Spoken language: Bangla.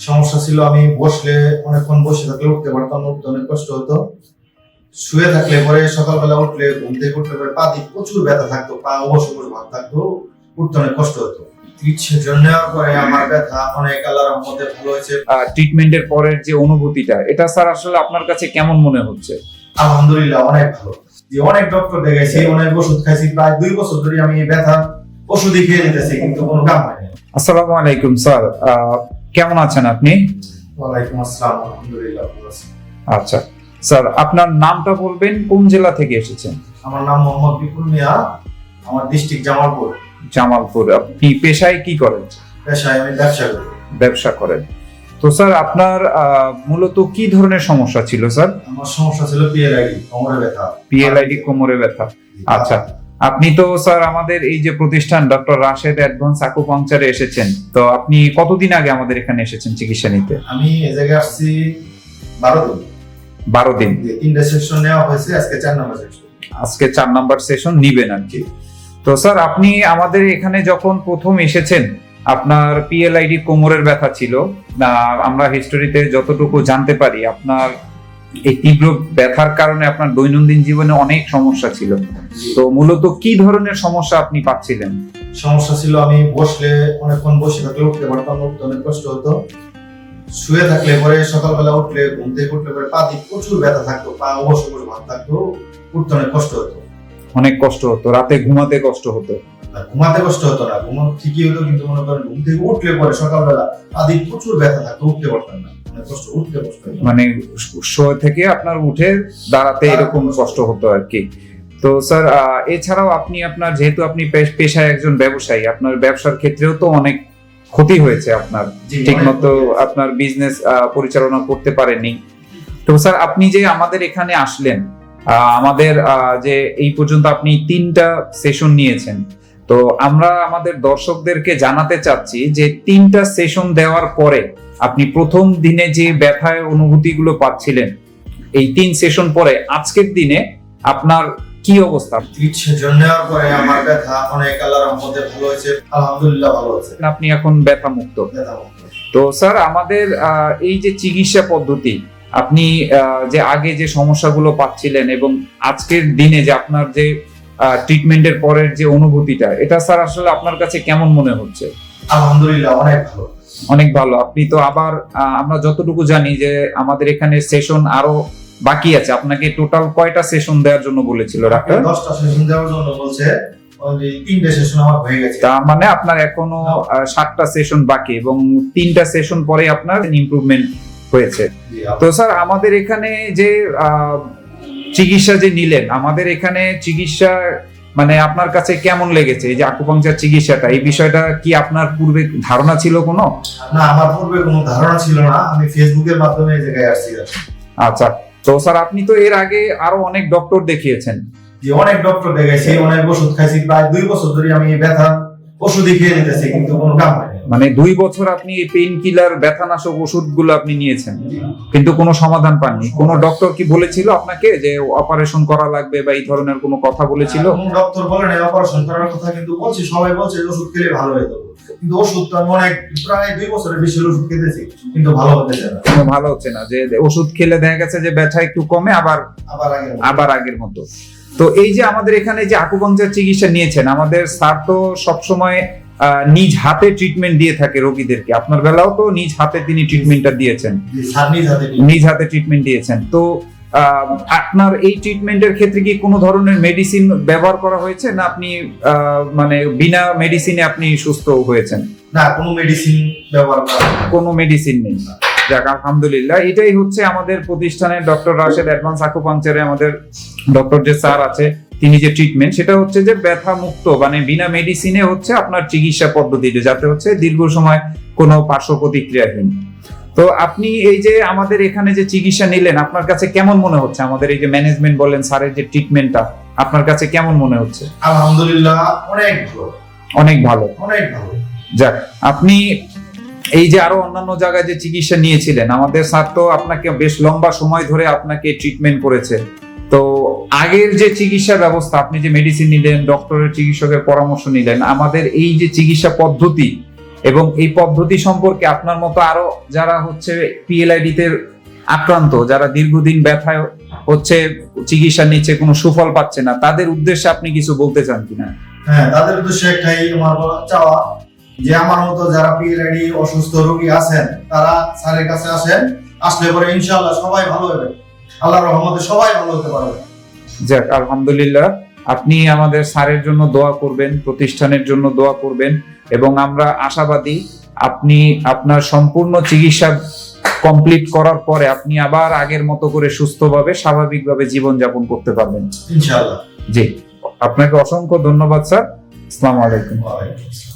সমস্যা ছিল আমি বসলে অনেকক্ষণ বসে থাকলে উঠতে পারতাম উঠতে অনেক কষ্ট হতো। শুয়ে থাকলে পরে সকালবেলা উঠলে ঘুম থেকে উঠলে পরে পা দিয়ে প্রচুর ব্যথা থাকতো পা অবশ অবশ ভাব থাকতো উঠতে অনেক কষ্ট হতো। নেওয়ার পরে আমার ব্যথা অনেক আল্লাহর মধ্যে ভালো হয়েছে। ট্রিটমেন্টের পরের যে অনুভূতিটা এটা স্যার আসলে আপনার কাছে কেমন মনে হচ্ছে? আলহামদুলিল্লাহ অনেক ভালো। যে অনেক ডক্টর দেখাইছি অনেক ওষুধ খাইছি প্রায় দুই বছর ধরে আমি ব্যথা ওষুধই খেয়ে নিতেছি কিন্তু কোনো কাম হয়নি আসসালামু আলাইকুম স্যার। আহ, কেমন আছেন আপনি? ওয়ালাইকুম আসসালাম আলহামদুলিল্লাহ আচ্ছা স্যার আপনার নামটা বলবেন কোন জেলা থেকে এসেছেন? আমার নাম মোহাম্মদ বিপুল মিয়া আমার ডিস্ট্রিক্ট জামালপুর। জামালপুর আপনি পেশায় কি করেন? পেশায় আমি ব্যবসা করি। ব্যবসা করেন। তো স্যার আপনার মূলত কি ধরনের সমস্যা ছিল স্যার? আমার সমস্যা ছিল পিএলআইডি কোমরে ব্যথা। পিএলআইডি কোমরে ব্যথা। আচ্ছা আপনি তো স্যার আমাদের এই যে প্রতিষ্ঠান ডক্টর রাশেদ অ্যাডভান্স আকুপাংচারে এসেছেন। তো আপনি কতদিন আগে আমাদের এখানে এসেছেন চিকিৎসা নিতে? আমি এ জায়গায় আসছি বারো দিন। বারো দিন। তিনটা সেকশন নেওয়া হয়েছে আজকে চার নম্বর সেকশন আজকে চার নাম্বার সেশন নিবেন আর কি। তো স্যার আপনি আমাদের এখানে যখন প্রথম এসেছেন আপনার পিএলআইডি কোমরের ব্যথা ছিল। আমরা হিস্টোরিতে যতটুকু জানতে পারি আপনার এই তীব্র ব্যথার কারণে আপনার দৈনন্দিন জীবনে অনেক সমস্যা ছিল। তো মূলত কি ধরনের সমস্যা আপনি পাচ্ছিলেন? সমস্যা ছিল আমি বসলে অনেকক্ষণ বসে থাকলে উঠতে পারতাম উঠতে অনেক কষ্ট হতো। শুয়ে থাকলে পরে সকালবেলা উঠলে ঘুম থেকে উঠলে পরে পা দিয়ে প্রচুর ব্যথা থাকতো পা অবশ অবশ ভাব থাকতো উঠতে অনেক কষ্ট হতো। অনেক কষ্ট হতো রাতে ঘুমাতে কষ্ট হতো? ঘুমাতে কষ্ট হতো না ঘুমানো ঠিকই হতো কিন্তু মনে করেন ঘুম থেকে উঠলে পরে সকালবেলা পা দিয়ে প্রচুর ব্যথা থাকতো উঠতে পারতাম না। মানে শোয়ে থেকে আপনার উঠে দাঁড়াতে এরকম কষ্ট হতো আর কি। তো স্যার এছাড়াও আপনি আপনার যেহেতু আপনি পেশায় একজন ব্যবসায়ী আপনার ব্যবসার ক্ষেত্রেও তো অনেক ক্ষতি হয়েছে আপনার। জি, ঠিক মতো আপনার বিজনেস পরিচালনা করতে পারেননি তো স্যার আপনি যে আমাদের এখানে আসলেন আহ, আমাদের আহ, যে এই পর্যন্ত আপনি তিনটা সেশন নিয়েছেন। তো আমরা আমাদের দর্শকদেরকে জানাতে চাচ্ছি যে তিনটা সেশন দেওয়ার পরে আপনি প্রথম দিনে যে ব্যথায় অনুভূতিগুলো পাচ্ছিলেন এই তিন সেশন পরে আজকের দিনে আপনার কি অবস্থা? নেওয়ার পরে আমার ব্যথা অনেক আল্লাহর মধ্যে ভালো হয়েছে আলহামদুলিল্লাহ ভালো হয়েছে। আপনি এখন ব্যথা মুক্ত তো স্যার আমাদের আহ, এই যে চিকিৎসা পদ্ধতি আপনি আহ, যে আগে যে সমস্যাগুলো পাচ্ছিলেন এবং আজকের দিনে যে আপনার যে ট্রিটমেন্টের পরের যে অনুভূতিটা এটা স্যার আসলে আপনার কাছে কেমন মনে হচ্ছে? আলহামদুলিল্লাহ অনেক ভালো। অনেক ভালো। আপনি তো আবার আমরা যতটুকু জানি যে আমাদের এখানে সেশন আরও বাকি আছে। আপনাকে টোটাল কয়টা সেশন দেওয়ার জন্য বলেছিল ডাক্তার? দশটা সেশন দেওয়ার জন্য বলছে তিনটে সেশন আমার হয়ে গেছে। তার মানে আপনার এখনও সাতটা সেশন বাকি এবং তিনটা সেশন পরে আপনার ইমপ্রুভমেন্ট হয়েছে। তো স্যার আমাদের এখানে যে চিকিৎসা যে নিলেন আমাদের এখানে চিকিৎসা মানে আপনার কাছে কেমন লেগেছে? এই যে আকুপাংচার চিকিৎসাটা এই বিষয়টা কি আপনার পূর্বে ধারণা ছিল কোনো? না আমার পূর্বে কোনো ধারণা ছিল না। আমি ফেসবুকের মাধ্যমে এই জায়গায় আসছি আচ্ছা তো স্যার আপনি তো এর আগে আরও অনেক ডক্টর দেখিয়েছেন। যে অনেক ডক্টর দেখাইছি অনেক ওষুধ খাইছি। প্রায় দুই বছর ধরে আমি ব্যথা ওষুধই খেয়ে নিতেছি কিন্তু কোনো কাম হয়নি মানে দুই বছর আপনি এই পেইন কিলার ব্যথানাশক ওষুধগুলো আপনি নিয়েছেন। কিন্তু কোনো সমাধান পাননি। কোনো ডক্টর কি বলেছিল আপনাকে যে অপারেশন করা লাগবে বা এই ধরনের কোনো কথা বলেছিল? ডক্টর বলে না অপারেশন করার কথা কিন্তু বলছি। সবাই বলছে ওষুধ খেলে ভালো হয়ে যাবে কিন্তু ওষুধ তো আমি অনেক প্রায় দুই বছরের বেশি ওষুধ খেতেছি কিন্তু ভালো হতে চায় না। ভালো হচ্ছে না। যে ওষুধ খেলে দেখা গেছে যে ব্যথা একটু কমে আবার আবার আবার আগের মতো। তো এই যে আমাদের এখানে যে আকুপাংচার চিকিৎসা নিয়েছেন আমাদের স্যার তো সবসময় নিজ হাতে ট্রিটমেন্ট দিয়ে থাকে রোগীদেরকে। আপনার বেলাও তো নিজ হাতে তিনি ট্রিটমেন্টটা দিয়েছেন। নিজ হাতে ট্রিটমেন্ট দিয়েছেন। তো আপনার এই ট্রিটমেন্টের ক্ষেত্রে কি কোনো ধরনের মেডিসিন ব্যবহার করা হয়েছে? না আপনি মানে বিনা মেডিসিনে আপনি সুস্থ হয়েছেন? না কোনো মেডিসিন ব্যবহার করা কোনো মেডিসিন নেই। যাক আলহামদুলিল্লাহ এটাই হচ্ছে আমাদের প্রতিষ্ঠানের ডক্টর রাশেদ অ্যাডভান্স আকুপাঞ্চারে আমাদের ডক্টর যে স্যার আছে তিনি যে ট্রিটমেন্ট সেটা হচ্ছে যে ব্যথা মুক্ত মানে বিনা মেডিসিনে হচ্ছে আপনার চিকিৎসা পদ্ধতিতে যাতে হচ্ছে দীর্ঘ সময় কোনো পার্শ্ব প্রতিক্রিয়াহীন তো আপনি এই যে আমাদের এখানে যে চিকিৎসা নিলেন আপনার কাছে কেমন মনে হচ্ছে? আমাদের এই যে ম্যানেজমেন্ট বলেন স্যারের যে ট্রিটমেন্টটা আপনার কাছে কেমন মনে হচ্ছে? আলহামদুলিল্লাহ অনেক ভালো। অনেক ভালো। অনেক ভালো। যাক আপনি এই যে আরও অন্যান্য জায়গায় যে চিকিৎসা নিয়েছিলেন আমাদের স্যার তো আপনাকে বেশ লম্বা সময় ধরে আপনাকে ট্রিটমেন্ট করেছে। তো আগের যে চিকিৎসা ব্যবস্থা, আপনি যে মেডিসিন নিলেন ডক্টরের চিকিৎসকের পরামর্শ নিলেন, আমাদের এই যে চিকিৎসা পদ্ধতি এবং এই পদ্ধতি সম্পর্কে আপনার মতো আরও যারা হচ্ছে পিএলআইডি তে আক্রান্ত, যারা দীর্ঘদিন ব্যথায় হচ্ছে চিকিৎসা নিচ্ছে, কোনো সুফল পাচ্ছে না, তাদের উদ্দেশ্যে আপনি কিছু বলতে চান কিনা? হ্যাঁ তাদের উদ্দেশ্যে একটাই আমার চাওয়া যে আমার মতো যারা পিএলআইডি অসুস্থ রোগী আছেন, তারা স্যারের কাছে আসেন, আসলে পরে ইনশাআল্লাহ সবাই ভালো হবে। আল্লাহর রহমতে সবাই ভালো হতে পারবে। যাক আলহামদুলিল্লাহ। আপনি আমাদের স্যারের জন্য দোয়া করবেন প্রতিষ্ঠানের জন্য দোয়া করবেন এবং আমরা আশাবাদী আপনি আপনার সম্পূর্ণ চিকিৎসা কমপ্লিট করার পরে আপনি আবার আগের মতো করে সুস্থভাবে স্বাভাবিকভাবে জীবনযাপন করতে পারবেন। ইনশাআল্লাহ। জি। আপনাকে অসংখ্য ধন্যবাদ স্যার। আসসালামু আলাইকুম। আসসালাম।